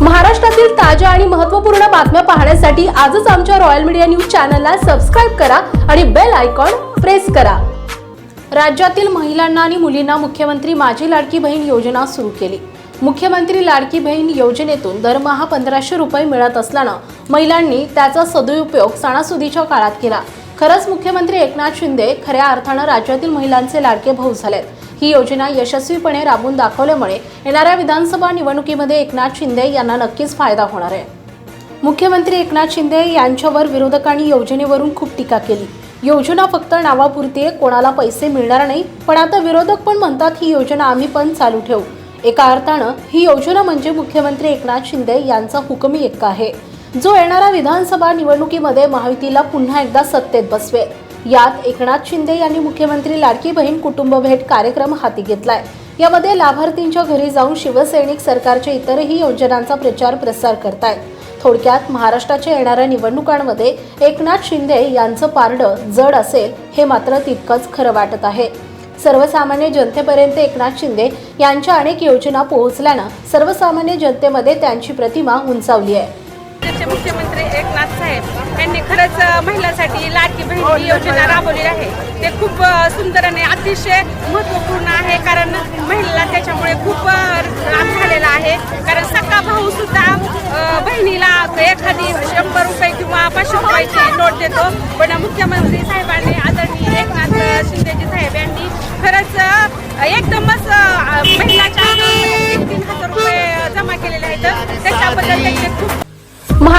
महाराष्ट्रातील ताज्या आणि महत्त्वपूर्ण बातम्या पाहण्यासाठी आजच आमच्या रॉयल मीडिया न्यूज चॅनलला सबस्क्राईब करा आणि बेल आयकॉन प्रेस करा. राज्यातील महिलांना आणि मुलींना मुख्यमंत्री माझी लाडकी बहीण योजना सुरू केली. मुख्यमंत्री लाडकी बहीण योजनेतून दरमहा पंधराशे रुपये मिळत असल्यानं महिलांनी त्याचा सदुपयोग सणासुदीच्या काळात केला. खरंच मुख्यमंत्री एकनाथ शिंदे खऱ्या अर्थानं राज्यातील महिलांचे लाडके भाऊ झालेत. ही योजना यशस्वीपणे राबवून दाखवल्यामुळे येणाऱ्या विधानसभा निवडणुकीमध्ये एकनाथ शिंदे यांना नक्कीच फायदा होणार आहे. मुख्यमंत्री एकनाथ शिंदे यांच्यावर विरोधकांनी योजनेवरून खूप टीका केली. योजना फक्त नावापुरती आहे कोणाला पैसे मिळणार नाही. पण आता विरोधक पण म्हणतात ही योजना आम्ही पण चालू ठेवू. एका अर्थानं ही योजना म्हणजे मुख्यमंत्री एकनाथ शिंदे यांचा हुकमी एक्का आहे. जो येणाऱ्या विधानसभा निवडणुकीमध्ये महायुतीला पुन्हा एकदा सत्तेत बसवेल. यात एकनाथ शिंदे यांनी मुख्यमंत्री लाडकी बहीण कुटुंब भेट कार्यक्रम हाती घेतलाय. यामध्ये लाभार्थींच्या घरी जाऊन शिवसैनिक सरकारच्या इतरही योजनांचा प्रचार प्रसार करतायत थोडक्यात महाराष्ट्राच्या येणाऱ्या निवडणुकांमध्ये एकनाथ शिंदे यांचं पारडं जड असेल हे मात्र तितकंच खरं वाटत आहे. सर्वसामान्य जनतेपर्यंत एकनाथ शिंदे यांच्या अनेक योजना पोहोचल्यानं सर्वसामान्य जनतेमध्ये त्यांची प्रतिमा उंचावली आहे. राज्याचे मुख्यमंत्री एकनाथ साहेब यांनी खरंच महिलांसाठी लाडकी बहीण योजना राबवली आहे. ते खूप सुंदर आणि अतिशय महत्त्वपूर्ण आहे कारण महिला त्याच्यामुळे खूप लाभ झालेला आहे. कारण सख्खा भाऊ सुद्धा बहिणीला एखादी शंभर रुपये किंवा पाचशे रुपयाची नोट देतो. पण मुख्यमंत्री साहेबांनी आदरणीय एकनाथ शिंदेजी साहेब यांनी खरंच एकदमच महिलाच्या तीन हजार रुपये जमा केलेले आहेत. त्याच्याबद्दल त्यांचे खूप